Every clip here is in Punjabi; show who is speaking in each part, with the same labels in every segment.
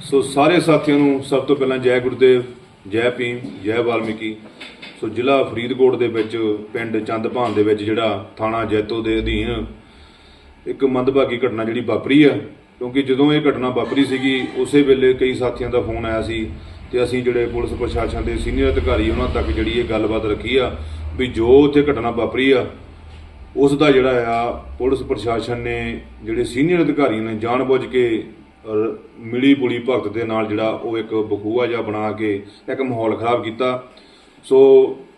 Speaker 1: ਸੋ ਸਾਰੇ ਸਾਥੀਆਂ ਨੂੰ ਸਭ ਤੋਂ ਪਹਿਲਾਂ ਜੈ ਗੁਰਦੇਵ, ਜੈ ਭੀਮ, ਜੈ ਵਾਲਮੀਕੀ। ਸੋ ਜ਼ਿਲ੍ਹਾ ਫਰੀਦਕੋਟ ਦੇ ਵਿੱਚ ਪਿੰਡ ਚੰਦਭਾਨ ਦੇ ਵਿੱਚ ਜਿਹੜਾ ਥਾਣਾ ਜੈਤੋ ਦੇ ਅਧੀਨ ਇੱਕ ਮੰਦਭਾਗੀ ਘਟਨਾ ਜਿਹੜੀ ਵਾਪਰੀ ਆ, ਕਿਉਂਕਿ ਜਦੋਂ ਇਹ ਘਟਨਾ ਵਾਪਰੀ ਸੀਗੀ, ਉਸੇ ਵੇਲੇ ਕਈ ਸਾਥੀਆਂ ਦਾ ਫੋਨ ਆਇਆ ਸੀ ਤੇ ਅਸੀਂ ਜਿਹੜੇ ਪੁਲਿਸ ਪ੍ਰਸ਼ਾਸਨ ਦੇ ਸੀਨੀਅਰ ਅਧਿਕਾਰੀ ਉਹਨਾਂ ਤੱਕ ਜਿਹੜੀ ਇਹ ਗੱਲਬਾਤ ਰੱਖੀ ਆ ਵੀ ਜੋ ਉੱਥੇ ਘਟਨਾ ਵਾਪਰੀ ਆ, ਉਸ ਦਾ ਜਿਹੜਾ ਆ ਪੁਲਿਸ ਪ੍ਰਸ਼ਾਸਨ ਨੇ ਜਿਹੜੇ ਸੀਨੀਅਰ ਅਧਿਕਾਰੀਆਂ ਨੇ ਜਾਣਬੁੱਝ ਕੇ ਮਿਲੀ ਬੁਲੀ ਭਗਤ ਦੇ ਨਾਲ ਜਿਹੜਾ ਉਹ ਇੱਕ ਬਖੂਆ ਜਿਹਾ ਬਣਾ ਕੇ ਇੱਕ ਮਾਹੌਲ ਖਰਾਬ ਕੀਤਾ। ਸੋ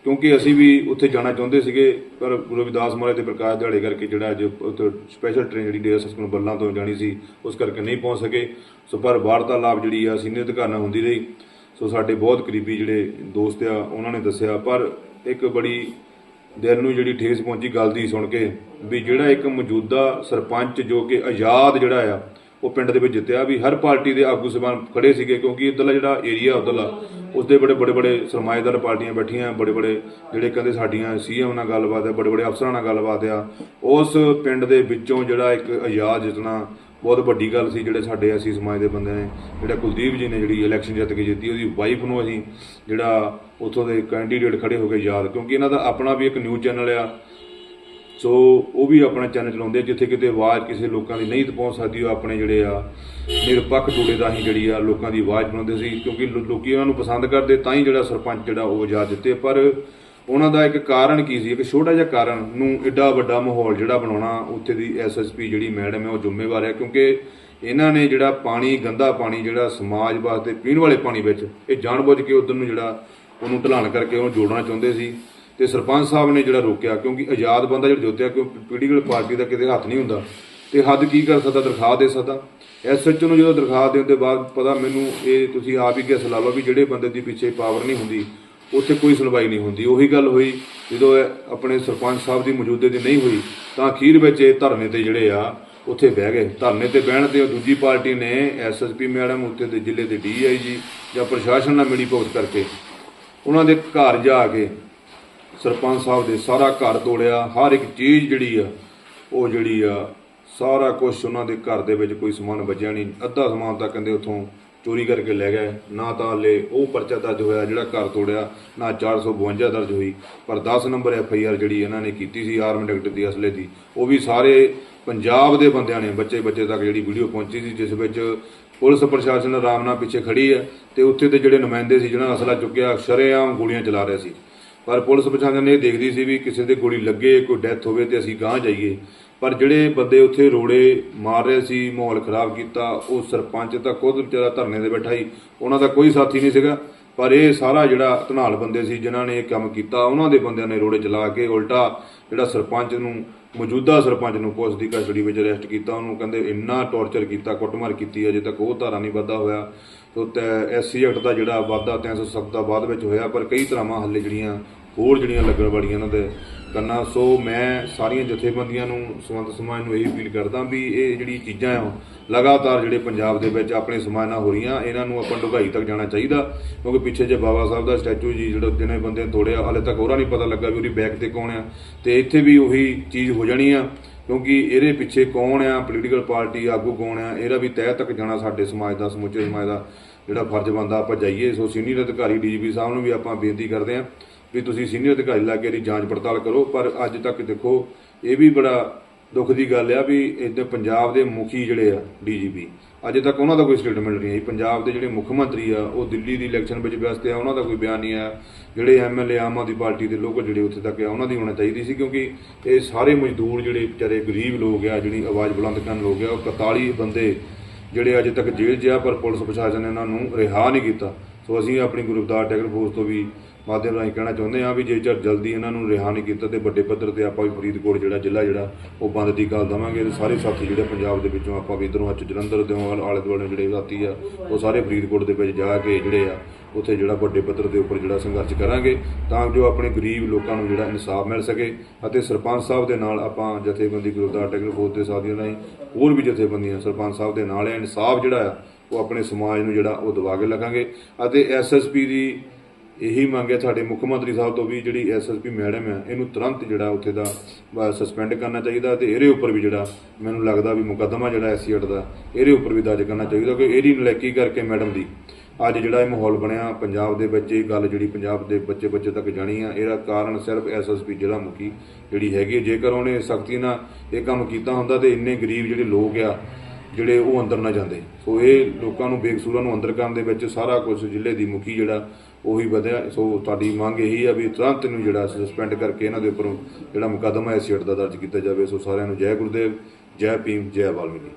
Speaker 1: ਕਿਉਂਕਿ ਅਸੀਂ ਵੀ ਉੱਥੇ ਜਾਣਾ ਚਾਹੁੰਦੇ ਸੀਗੇ, ਪਰ ਗੁਰੂ ਰਵਿਦਾਸ ਮਹਾਰਾਜ ਦੇ ਪ੍ਰਕਾਸ਼ ਦਿਹਾੜੇ ਕਰਕੇ ਜਿਹੜਾ ਅੱਜ ਉੱਥੇ ਸਪੈਸ਼ਲ ਟ੍ਰੇਨ ਜਿਹੜੀ ਡੇ ਸਕੂਲ ਬੱਲਾਂ ਤੋਂ ਜਾਣੀ ਸੀ, ਉਸ ਕਰਕੇ ਨਹੀਂ ਪਹੁੰਚ ਸਕੇ। ਸੋ ਪਰ ਵਾਰਤਾਲਾਪ ਜਿਹੜੀ ਆ ਸੀਨੀਅਰ ਅਧਿਕਾਰਾਂ ਹੁੰਦੀ ਰਹੀ। ਸੋ ਸਾਡੇ ਬਹੁਤ ਕਰੀਬੀ ਜਿਹੜੇ ਦੋਸਤ ਆ, ਉਹਨਾਂ ਨੇ ਦੱਸਿਆ, ਪਰ ਇੱਕ ਬੜੀ ਦਿਲ ਨੂੰ ਜਿਹੜੀ ਠੇਸ ਪਹੁੰਚੀ ਗੱਲ ਦੀ ਸੁਣ ਕੇ ਵੀ ਜਿਹੜਾ ਇੱਕ ਮੌਜੂਦਾ ਸਰਪੰਚ ਜੋ ਕਿ ਆਜ਼ਾਦ ਜਿਹੜਾ ਆ ਉਹ ਪਿੰਡ ਦੇ ਵਿੱਚ ਜਿੱਤਿਆ ਵੀ ਹਰ ਪਾਰਟੀ ਦੇ ਆਗੂ ਸਬਾਨ ਖੜੇ ਸੀਗੇ ਕਿਉਂਕਿ ਇੱਧਰਲਾ ਜਿਹੜਾ ਏਰੀਆ ਉਧਰਲਾ, ਉਸਦੇ ਬੜੇ ਬੜੇ ਬੜੇ ਸਰਮਾਏਦਾਰ ਪਾਰਟੀਆਂ ਬੈਠੀਆਂ, ਬੜੇ ਬੜੇ ਜਿਹੜੇ ਕਹਿੰਦੇ ਸਾਡੀਆਂ ਸੀਐਮ ਨਾਲ ਗੱਲਬਾਤ ਹੈ, ਬੜੇ ਬੜੇ ਅਫਸਰਾਂ ਨਾਲ ਗੱਲਬਾਤ ਆ। ਉਸ ਪਿੰਡ ਦੇ ਵਿੱਚੋਂ ਜਿਹੜਾ ਇੱਕ ਆਜ਼ਾਦ ਜਿੱਤਣਾ ਬਹੁਤ ਵੱਡੀ ਗੱਲ ਸੀ, ਜਿਹੜੇ ਸਾਡੇ ਅਸੀਂ ਸਮਾਜ ਦੇ ਬੰਦੇ ਨੇ, ਜਿਹੜਾ ਕੁਲਦੀਪ ਜੀ ਨੇ ਜਿਹੜੀ ਇਲੈਕਸ਼ਨ ਜਿੱਤ ਕੇ ਜਿੱਤੀ, ਉਹਦੀ ਵਾਈਫ ਨੂੰ ਅਸੀਂ ਜਿਹੜਾ ਉੱਥੋਂ ਦੇ ਕੈਂਡੀਡੇਟ ਖੜੇ ਹੋ ਕੇ ਯਾਦ, ਕਿਉਂਕਿ ਇਹਨਾਂ ਦਾ ਆਪਣਾ ਵੀ ਇੱਕ ਨਿਊਜ਼ ਚੈਨਲ ਆ। ਸੋ ਉਹ ਵੀ ਆਪਣਾ ਚੈਨਲ ਚਲਾਉਂਦੇ ਆ, ਜਿੱਥੇ ਕਿਤੇ ਆਵਾਜ਼ ਕਿਸੇ ਲੋਕਾਂ ਦੀ ਨਹੀਂ ਪਹੁੰਚ ਸਕਦੀ ਉਹ ਆਪਣੇ ਜਿਹੜੇ ਆ ਨਿਰਪੱਖ ਟੋਲੇ ਦਾ ਹੀ ਜਿਹੜੀ ਆ ਲੋਕਾਂ ਦੀ ਆਵਾਜ਼ ਬਣਾਉਂਦੇ ਸੀ ਕਿਉਂਕਿ ਲੋ- ਲੋਕੀ ਉਹਨਾਂ ਨੂੰ ਪਸੰਦ ਕਰਦੇ ਤਾਂ ਹੀ ਜਿਹੜਾ ਸਰਪੰਚ ਜਿਹੜਾ ਉਹ ਆਜ਼ਾਦ ਦਿੱਤੇ। ਪਰ ਉਹਨਾਂ ਦਾ ਇੱਕ ਕਾਰਨ ਕੀ ਸੀ? ਇੱਕ ਛੋਟਾ ਜਿਹਾ ਕਾਰਨ ਨੂੰ ਏਡਾ ਵੱਡਾ ਮਾਹੌਲ ਜਿਹੜਾ ਬਣਾਉਣਾ ਉੱਥੇ ਦੀ ਐਸਐਸਪੀ ਜਿਹੜੀ ਮੈਡਮ ਹੈ ਉਹ ਜ਼ਿੰਮੇਵਾਰ ਹੈ ਕਿਉਂਕਿ ਇਹਨਾਂ ਨੇ ਜਿਹੜਾ ਪਾਣੀ ਗੰਦਾ ਪਾਣੀ ਜਿਹੜਾ ਸਮਾਜ ਵਾਸਤੇ ਪੀਣ ਵਾਲੇ ਪਾਣੀ ਵਿੱਚ ਇਹ ਜਾਣਬੁੱਝ ਕੇ ਉਧਰ ਨੂੰ ਜਿਹੜਾ ਉਹਨੂੰ ਢਲਾਣ ਕਰਕੇ ਉਹਨੂੰ ਜੋੜਨਾ ਚਾਹੁੰਦੇ ਸੀ। ਤੇ ਸਰਪੰਚ ਸਾਹਿਬ ਨੇ ਜਿਹੜਾ ਰੋਕਿਆ, ਕਿਉਂਕਿ ਆਜ਼ਾਦ ਬੰਦਾ ਜਿਹੜਾ ਜੋਤਿਆ ਕਿ ਪੋਲੀਟੀਕਲ ਪਾਰਟੀ ਦਾ ਕਿਤੇ ਹੱਥ ਨਹੀਂ ਹੁੰਦਾ, ਤੇ ਹੱਦ ਕੀ ਕਰ ਸਕਦਾ, ਦਰਖਾਸਤ ਦੇ ਸਕਦਾ? ਐਸਐਚਓ ਨੂੰ ਜਦੋਂ ਦਰਖਾਸਤ ਦੇਣ ਦੇ ਬਾਅਦ ਪਤਾ ਮੈਨੂੰ ਇਹ ਤੁਸੀਂ ਆਪ ਹੀ ਕਿਸ ਲਾ ਲਓ ਵੀ ਜਿਹੜੇ ਬੰਦੇ ਦੀ ਪਿੱਛੇ ਪਾਵਰ ਨਹੀਂ ਹੁੰਦੀ, ਉੱਥੇ ਕੋਈ ਸੁਣਵਾਈ ਨਹੀਂ ਹੁੰਦੀ। ਉਹੀ ਗੱਲ ਹੋਈ ਜਦੋਂ ਇਹ ਆਪਣੇ ਸਰਪੰਚ ਸਾਹਿਬ ਦੀ ਮੌਜੂਦੇ ਦੀ ਨਹੀਂ ਹੋਈ, ਤਾਂ ਅਖੀਰ ਵਿੱਚ ਇਹ ਧਰਨੇ ਤੇ ਜਿਹੜੇ ਆ, ਉੱਥੇ ਬਹਿ ਗਏ। ਧਰਨੇ ਤੇ ਬਹਿਣ ਤੇ ਦੂਜੀ ਪਾਰਟੀ ਨੇ ਐਸਐਸਪੀ ਮੈਡਮ ਉੱਥੇ ਦੇ ਜ਼ਿਲ੍ਹੇ ਦੇ ਡੀਆਈਜੀ ਜਾਂ ਪ੍ਰਸ਼ਾਸਨ ਨਾਲ ਮਿਲੀ ਭੁਗਤ ਕਰਕੇ, ਉਹਨਾਂ ਦੇ ਘਰ ਜਾ ਕੇ ਸਰਪੰਚ ਸਾਹਿਬ ਦੇ ਸਾਰਾ ਘਰ ਤੋੜਿਆ, ਹਰ ਇੱਕ ਚੀਜ਼ ਜਿਹੜੀ ਆ, ਉਹ ਜਿਹੜੀ ਆ, ਸਾਰਾ ਕੁਝ ਉਹਨਾਂ ਦੇ ਘਰ ਦੇ ਵਿੱਚ ਕੋਈ ਸਮਾਨ ਬਚਿਆ ਨਹੀਂ। ਅੱਧਾ ਸਮਾਨ ਤਾਂ ਕਹਿੰਦੇ ਉੱਥੋਂ ਚੋਰੀ ਕਰਕੇ ਲੈ ਗਏ। ਨਾ ਤਾਂ ਹਲੇ ਉਹ ਪਰਚਾ ਦਰਜ ਹੋਇਆ ਜਿਹੜਾ ਘਰ ਤੋੜਿਆ, ਨਾ 452 ਦਰਜ ਹੋਈ। ਪਰ 10 ਨੰਬਰ ਐਫ ਆਈ ਆਰ ਜਿਹੜੀ ਇਹਨਾਂ ਨੇ ਕੀਤੀ ਸੀ ਆਰਮਡ ਐਕਟ ਦੀ ਅਸਲੇ ਦੀ, ਉਹ ਵੀ ਸਾਰੇ ਪੰਜਾਬ ਦੇ ਬੰਦਿਆਂ ਨੇ ਬੱਚੇ ਬੱਚੇ ਤੱਕ ਜਿਹੜੀ ਵੀਡੀਓ ਪਹੁੰਚੀ ਸੀ, ਜਿਸ ਵਿੱਚ ਪੁਲਿਸ ਪ੍ਰਸ਼ਾਸਨ ਆਰਾਮ ਨਾਲ ਪਿੱਛੇ ਖੜੀ ਹੈ ਤੇ ਉੱਥੇ ਦੇ ਜਿਹੜੇ ਨੁਮਾਇੰਦੇ ਸੀ, ਜਿਹਨਾਂ ਨੇ ਅਸਲਾ ਚੁੱਕਿਆ, ਸ਼ਰੇਆਮ ਗੋਲੀਆਂ ਚਲਾ ਰਹੇ ਸੀ। ਪਰ ਪੁਲਿਸ ਪ੍ਰਸ਼ਾਸਨ ਇਹ ਦੇਖਦੀ ਸੀ ਵੀ ਕਿਸੇ ਦੇ ਗੋਲੀ ਲੱਗੇ, ਕੋਈ ਡੈਥ ਹੋਵੇ ਤੇ ਅਸੀਂ ਗਾਂਹ ਜਾਈਏ। ਪਰ ਜਿਹੜੇ ਬੰਦੇ ਉੱਥੇ ਰੋੜੇ ਮਾਰ ਰਹੇ ਸੀ, ਮਾਹੌਲ ਖਰਾਬ ਕੀਤਾ, ਉਹ ਸਰਪੰਚ ਤਾਂ ਖੁਦ ਵਿਚਾਰਾ ਧਰਨੇ ਦੇ ਬੈਠਾ ਹੀ ਉਹਨਾਂ ਦਾ ਕੋਈ ਸਾਥੀ ਨਹੀਂ ਸੀਗਾ। ਪਰ ਇਹ ਸਾਰਾ ਜਿਹੜਾ ਧਨਾਲ ਬੰਦੇ ਸੀ, ਜਿਨ੍ਹਾਂ ਨੇ ਇਹ ਕੰਮ ਕੀਤਾ, ਉਹਨਾਂ ਦੇ ਬੰਦਿਆਂ ਨੇ ਰੋੜੇ ਚਲਾ ਕੇ ਉਲਟਾ ਜਿਹੜਾ ਸਰਪੰਚ ਨੂੰ, ਮੌਜੂਦਾ ਸਰਪੰਚ ਨੂੰ ਪੁਲਿਸ ਦੀ ਕਸਟਡੀ ਵਿੱਚ ਅਰੈਸਟ ਕੀਤਾ। ਉਹਨੂੰ ਕਹਿੰਦੇ ਇੰਨਾ ਟੌਰਚਰ ਕੀਤਾ, ਕੁੱਟਮਾਰ ਕੀਤੀ, ਅਜੇ ਤੱਕ ਉਹ ਧਾਰਾ ਨਹੀਂ ਵਾਧਾ ਹੋਇਆ। ਤੋ ਐਸਸੀ ਐਕਟ ਦਾ ਜਿਹੜਾ ਵਾਧਾ 307 ਦਾ ਬਾਅਦ ਵਿੱਚ ਹੋਇਆ, ਪਰ ਕਈ ਧਰਾਵਾਂ ਹੱਲੇ ਜਿਹੜੀਆਂ ਹੋਰ ਜਿਹੜੀਆਂ ਲੱਗਣ ਵਾਲੀਆਂ ਇਹਨਾਂ ਦੇ ਕਰਨਾ ਸੋ ਮੈਂ ਸਾਰੀਆਂ ਜਥੇਬੰਦੀਆਂ ਨੂੰ ਸੰਬੰਧ ਸਮਾਜ ਨੂੰ ਇਹ ਅਪੀਲ ਕਰਦਾ ਵੀ ਇਹ ਜਿਹੜੀ ਚੀਜ਼ਾਂ ਆ, ਲਗਾਤਾਰ ਜਿਹੜੇ ਪੰਜਾਬ ਦੇ ਵਿੱਚ ਆਪਣੇ ਸਮਾਜ ਨਾਲ ਹੋ ਰਹੀਆਂ ਇਹਨਾਂ ਨੂੰ ਆਪਾਂ ਡੁਗਾਈ ਤੱਕ ਜਾਣਾ ਚਾਹੀਦਾ, ਕਿਉਂਕਿ ਪਿੱਛੇ ਜੇ ਬਾਬਾ ਸਾਹਿਬ ਦਾ ਸਟੈਚੂ ਜੀ ਜਿਹੜਾ ਜਿਹਨੇ ਬੰਦੇ ਨੇ ਤੋੜਿਆ, ਹਾਲੇ ਤੱਕ ਉਹਰਾ ਨਹੀਂ ਪਤਾ ਲੱਗਾ ਵੀ ਉਹਦੀ ਬੈਕ ਤੇ ਕੌਣ ਆ, ਤੇ ਇੱਥੇ ਵੀ ਉਹੀ ਚੀਜ਼ ਹੋ ਜਾਣੀ ਆ, ਕਿਉਂਕਿ ਇਹਦੇ ਪਿੱਛੇ ਕੌਣ ਆ ਪੋਲੀਟੀਕਲ ਪਾਰਟੀ ਆਗੂ ਕੌਣ ਆ, ਇਹਦਾ ਵੀ ਤਹਿ ਤੱਕ ਜਾਣਾ ਸਾਡੇ ਸਮਾਜ ਦਾ, ਸਮੁੱਚੇ ਸਮਾਜ ਦਾ ਜਿਹੜਾ ਫਰਜ਼ ਬਣਦਾ, ਆਪਾਂ ਜਾਈਏ, ਸੋ ਸੀਨੀਅਰ ਅਧਿਕਾਰੀ ਡੀਜੀਪੀ ਸਾਹਿਬ ਨੂੰ ਵੀ ਆਪਾਂ ਬੇਨਤੀ ਕਰਦੇ ਹਾਂ ਵੀ ਤੁਸੀਂ ਸੀਨੀਅਰ ਅਧਿਕਾਰੀ ਲਾ ਕੇ ਇਹਦੀ ਜਾਂਚ ਪੜਤਾਲ ਕਰੋ, ਪਰ ਅੱਜ ਤੱਕ ਦੇਖੋ, ਇਹ ਵੀ ਬੜਾ ਦੁੱਖ ਦੀ ਗੱਲ ਆ ਵੀ ਇੱਥੇ ਪੰਜਾਬ ਦੇ ਮੁਖੀ ਜਿਹੜੇ ਆ ਡੀਜੀਪੀ, ਅਜੇ ਤੱਕ ਉਹਨਾਂ ਦਾ ਕੋਈ ਸਟੇਟਮੈਂਟ ਨਹੀਂ ਆਈ। ਪੰਜਾਬ ਦੇ ਜਿਹੜੇ ਮੁੱਖ ਮੰਤਰੀ ਆ, ਉਹ ਦਿੱਲੀ ਦੀ ਇਲੈਕਸ਼ਨ ਵਿੱਚ ਵਿਅਸਤ ਆ, ਉਹਨਾਂ ਦਾ ਕੋਈ ਬਿਆਨ ਨਹੀਂ ਆਇਆ ਜਿਹੜੇ ਐਮਐਲਏ ਆਮ ਆਦਮੀ ਪਾਰਟੀ ਦੇ ਲੋਕ ਜਿਹੜੇ ਉੱਥੇ ਤੱਕ ਆ, ਉਹਨਾਂ ਦੀ ਹੋਣਾ ਚਾਹੀਦੀ ਸੀ, ਕਿਉਂਕਿ ਇਹ ਸਾਰੇ ਮਜ਼ਦੂਰ ਜਿਹੜੇ ਵਿਚਾਰੇ ਗਰੀਬ ਲੋਕ ਆ, ਜਿਹੜੀ ਆਵਾਜ਼ ਬੁਲੰਦ ਕਰਨ ਲੋਕ ਆ, ਉਹ 41 ਬੰਦੇ ਜਿਹੜੇ ਅਜੇ ਤੱਕ ਜੇਲ੍ਹ 'ਚ ਆ, ਪਰ ਪੁਲਿਸ ਪ੍ਰਸ਼ਾਸਨ ਨੇ ਉਹਨਾਂ ਨੂੰ ਰਿਹਾ ਨਹੀਂ ਕੀਤਾ। ਸੋ ਅਸੀਂ ਆਪਣੀ ਗੁਰਦਾਰ ਟੈਕਲ ਫੋਰਸ ਤੋਂ ਵੀ ਮਾਧਿਅਮ ਰਾਹੀਂ ਕਹਿਣਾ ਚਾਹੁੰਦੇ ਹਾਂ ਵੀ ਜੇ ਚਰ ਜਲਦੀ ਇਹਨਾਂ ਨੂੰ ਰਿਹਾ ਨਹੀਂ ਕੀਤਾ ਤੇ ਵੱਡੇ ਪੱਧਰ ਤੇ ਆਪਾਂ ਵੀ ਫਰੀਦਕੋਟ ਜਿਹੜਾ ਜ਼ਿਲ੍ਹਾ ਜਿਹੜਾ, ਉਹ ਬੰਦ ਦੀ ਗੱਲ ਦਵਾਂਗੇ। ਤੇ ਸਾਰੇ ਸਾਥੀ ਜਿਹੜੇ ਪੰਜਾਬ ਦੇ ਵਿੱਚੋਂ ਆਪਾਂ ਵੀ ਇਧਰੋਂ ਅੱਜ ਜਲੰਧਰ ਦੇ ਆਲੇ ਦੁਆਲੇ ਜਿਹੜੇ ਸਾਥੀ ਆ, ਉਹ ਸਾਰੇ ਫਰੀਦਕੋਟ ਦੇ ਵਿੱਚ ਜਾ ਕੇ ਜਿਹੜੇ ਆ, ਉੱਥੇ ਜਿਹੜਾ ਵੱਡੇ ਪੱਧਰ ਦੇ ਉੱਪਰ ਜਿਹੜਾ ਸੰਘਰਸ਼ ਕਰਾਂਗੇ ਤਾਂ ਜੋ ਆਪਣੇ ਗਰੀਬ ਲੋਕਾਂ ਨੂੰ ਜਿਹੜਾ ਇਨਸਾਫ ਮਿਲ ਸਕੇ ਅਤੇ ਸਰਪੰਚ ਸਾਹਿਬ ਦੇ ਨਾਲ ਆਪਾਂ ਜਥੇਬੰਦੀ ਗੁਰਦਾਰ ਟੈਕਰ ਫੋਰਸ ਦੇ ਸਾਥੀਆਂ ਰਾਹੀਂ ਹੋਰ ਵੀ ਜਥੇਬੰਦੀਆਂ, ਸਰਪੰਚ ਸਾਹਿਬ ਦੇ ਨਾਲ ਇਨਸਾਫ ਜਿਹੜਾ ਆ, ਉਹ ਆਪਣੇ ਸਮਾਜ ਨੂੰ ਜਿਹੜਾ, ਉਹ ਦਵਾ ਕੇ ਲਗਾਂਗੇ ਅਤੇ ਐਸਐਸਪੀ ਦੀ ਇਹੀ ਮੰਗ ਹੈ ਸਾਡੇ ਮੁੱਖ ਮੰਤਰੀ ਸਾਹਿਬ ਤੋਂ ਵੀ ਜਿਹੜੀ ਐਸਐਸਪੀ ਮੈਡਮ ਹੈ, ਇਹਨੂੰ ਤੁਰੰਤ ਜਿਹੜਾ ਉੱਥੇ ਦਾ ਸਸਪੈਂਡ ਕਰਨਾ ਚਾਹੀਦਾ ਤੇ ਇਹਦੇ ਉੱਪਰ ਵੀ ਜਿਹੜਾ ਮੈਨੂੰ ਲੱਗਦਾ ਵੀ ਮੁਕੱਦਮਾ ਜਿਹੜਾ ਐਸੀਅਟ ਦਾ, ਇਹਦੇ ਉੱਪਰ ਵੀ ਦਰਜ ਕਰਨਾ ਚਾਹੀਦਾ ਕਿ ਇਹਦੀ ਨਲਾਇਕੀ ਕਰਕੇ ਮੈਡਮ ਦੀ ਅੱਜ ਜਿਹੜਾ ਇਹ ਮਾਹੌਲ ਬਣਿਆ, ਪੰਜਾਬ ਦੇ ਵਿੱਚ ਇਹ ਗੱਲ ਜਿਹੜੀ ਪੰਜਾਬ ਦੇ ਬੱਚੇ ਬੱਚੇ ਤੱਕ ਜਾਣੀ ਆ, ਇਹਦਾ ਕਾਰਨ ਸਿਰਫ ਐਸਐਸਪੀ ਜ਼ਿਲ੍ਹਾ ਮੁਖੀ ਜਿਹੜੀ ਹੈਗੀ ਹੈ। ਜੇਕਰ ਉਹਨੇ ਸਖਤੀ ਨਾਲ ਇਹ ਕੰਮ ਕੀਤਾ ਹੁੰਦਾ ਤੇ ਇੰਨੇ ਗਰੀਬ ਜਿਹੜੇ ਲੋਕ ਆ, ਜਿਹੜੇ ਉਹ ਅੰਦਰ ਨਾ ਜਾਂਦੇ ਸੋ ਇਹ ਲੋਕਾਂ ਨੂੰ ਬੇਕਸੂਰਾਂ ਨੂੰ ਅੰਦਰ ਕਰਨ ਦੇ ਵਿੱਚ ਸਾਰਾ ਕੁਝ ਜ਼ਿਲ੍ਹੇ ਦੀ ਮੁਖੀ ਜਿਹੜਾ ਉਹੀ ਵਧਿਆ। ਸੋ ਤੁਹਾਡੀ ਮੰਗ ਇਹੀ ਆ ਵੀ ਤੁਰੰਤ ਨੂੰ ਜਿਹੜਾ ਸਸਪੈਂਡ ਕਰਕੇ ਇਹਨਾਂ ਦੇ ਉੱਪਰੋਂ ਜਿਹੜਾ ਮੁਕੱਦਮਾ ਐਸੀਅਟ ਦਾ ਦਰਜ ਕੀਤਾ ਜਾਵੇ। ਸੋ ਸਾਰਿਆਂ ਨੂੰ ਜੈ ਗੁਰਦੇਵ, ਜੈ ਭੀਮ, ਜੈ ਵਾਲਮੀਕੀ।